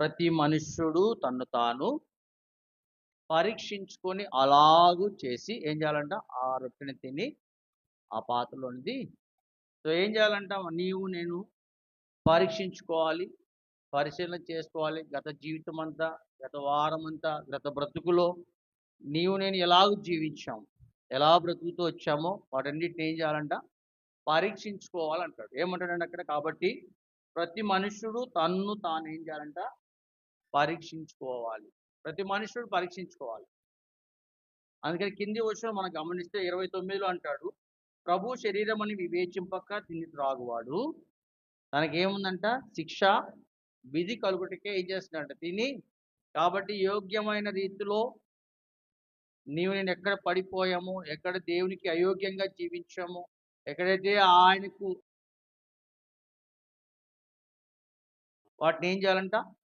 ప్రతి మనుష్యుడు తను తాను పరీక్షించుకొని అలాగూ చేసి ఏం చేయాలంట? ఆ రొట్టెని తిని ఆ పాత్రలోనిది. సో ఏం చేయాలంట? నీవు నేను పరీక్షించుకోవాలి పరిశీలన చేసుకోవాలి. గత జీవితం అంతా గత వారం అంతా గత బ్రతుకులో నీవు నేను ఎలాగ జీవించాము ఎలా బ్రతుకుతూ వచ్చామో వాటన్నిటిని ఏం చేయాలంట? పరీక్షించుకోవాలంటాడు. ఏమంటాడండి అక్కడ? కాబట్టి ప్రతి మనుష్యుడు తన్ను తాను ఏం చేయాలంట? పరీక్షించుకోవాలి. ప్రతి మనుషుడు పరీక్షించుకోవాలి. అందుకని కింది వచ్చిన మనం గమనిస్తే ఇరవై తొమ్మిదిలో అంటాడు ప్రభు శరీరం అని వివేచింపక తిని త్రాగువాడు. తనకేముందంట? శిక్ష విధి కలుగుటకే ఏం చేస్తుందంట తిని కాబట్టి యోగ్యమైన రీతిలో నీవు నేను ఎక్కడ పడిపోయాము ఎక్కడ దేవునికి అయోగ్యంగా జీవించాము ఎక్కడైతే ఆయనకు వాటిని ఏం చేయాలంట?